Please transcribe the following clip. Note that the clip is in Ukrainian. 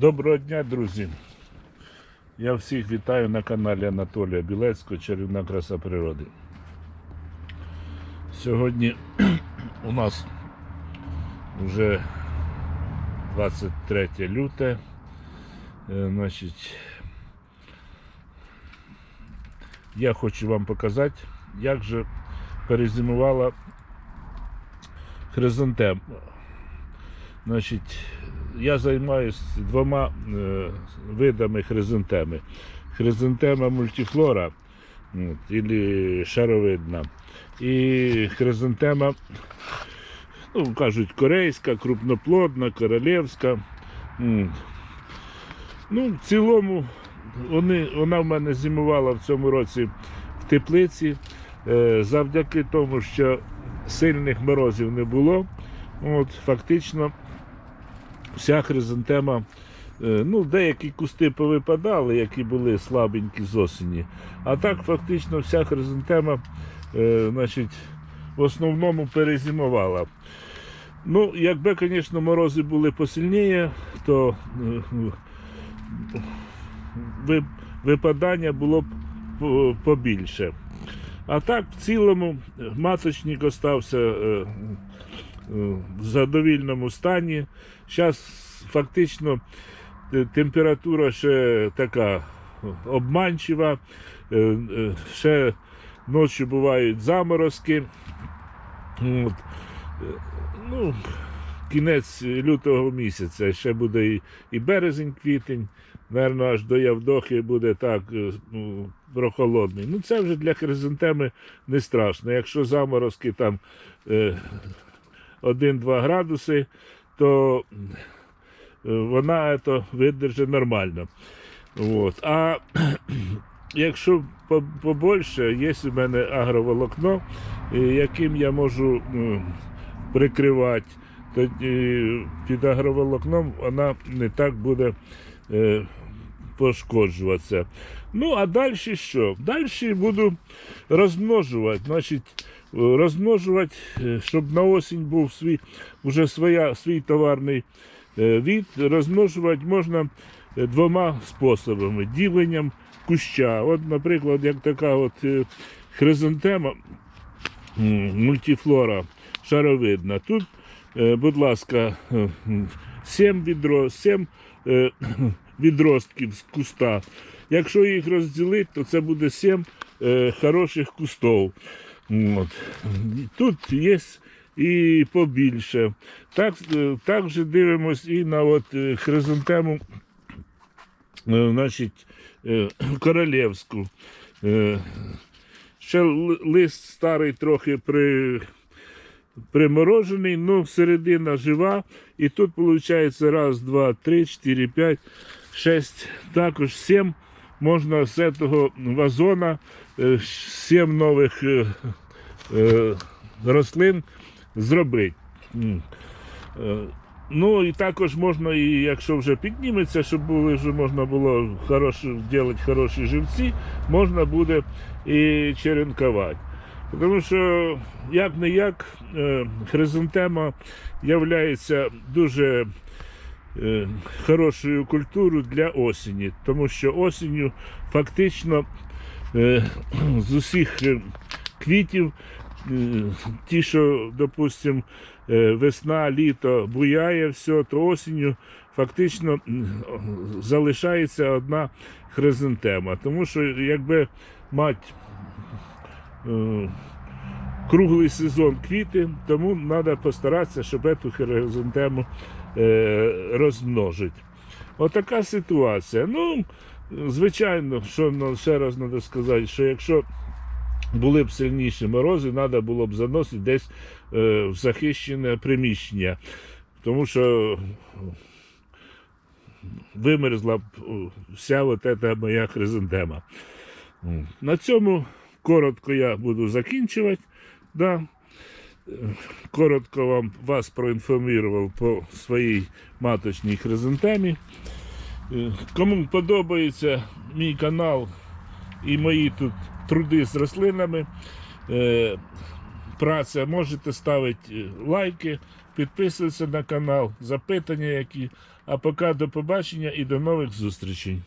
Доброго дня, друзі! Я всіх вітаю на каналі Анатолія Білецького Чарівна краса природи. Сьогодні у нас вже 23 люте. Е, Значить, я хочу вам показати, як же перезимувала хризантема. Значить, я займаюся двома е, видами хризантеми. Хризантема мультифлора или шаровидна. І хризантема, ну, кажуть, корейська, крупноплодна, королівська. Ну, в цілому вони, вона в мене зимувала в цьому році в теплиці. Е, завдяки тому, що сильних морозів не було. От, фактично вся хризантема, е, ну, деякі кусти повипадали, які були слабенькі з осені. А так фактично вся хризантема е, значить, в основному перезимувала. Ну, якби, звісно, морози були посильніше, то е, випадання було б побільше. А так, в цілому, маточник остався в задовільному стані. Зараз фактично е, температура ще така обманчива, Е, е, ще ночі бувають заморозки. От. Е, Ну, кінець лютого місяця, ще буде і, і березень, квітень, Наверно, аж до Явдохи буде так е, ну, прохолодний. Ну, це вже для хризантеми не страшно. Якщо заморозки там е, 1-2 градуси, то е, вона це видержить нормально. От. А якщо побольше, є у мене агроволокно, е, яким я можу прикривати, тоді під агроволокном вона не так буде е, пошкоджуватися. Ну, а далі що? Далі буду розмножувати. Значить, е, розмножувати, е, щоб на осінь був свій, вже своя, свій товарний е, від. Розмножувати можна двома способами: діленням куща. От, наприклад, як така от хризантема мультифлора шаровидна. Тут, будь ласка, 7 відро, 7 е, відростків з куста. Якщо їх розділити, то це буде 7 е, хороших кустов. От. Тут є і побільше. Так, е, так же дивимось і на от е, хризантему е, значить, е, королівську. Е, Ще лист старий трохи при, приморожений, ну середина жива. І тут виходить раз, два, три, чотири, п'ять, шесть, також сім. Можна з цього вазона е, сім нових е, е, рослин зробити. Ну і також можна, і якщо вже підніметься, щоб були вже можна було хороші, робити хороші живці, можна буде і черенкувати. Тому що як не як хризантема є дуже е, хорошою культурою для осені, тому що осінню фактично е, з усіх е, квітів, е, ті, що, допустимо, е, весна, літо буяє все, то осінню фактично залишається одна хризантема. Тому що якби мать е, круглий сезон квіти, тому треба постаратися, щоб цю хризантему е, розмножити. Отака ситуація. Ну, звичайно, що ще раз треба сказати, що якщо були б сильніші морози, треба було б заносити десь е, в захищене приміщення. Тому що вимерзла б е, вся от ця моя хризантема. На цьому коротко я буду закінчувати. Да. Коротко вам вас проінформував по своїй маточній хризантемі. Е, Кому подобається мій канал і мої тут труди з рослинами, е, праця, можете ставити е, лайки, підписуйтесь на канал, запитання які. А поки до побачення і до нових зустрічей.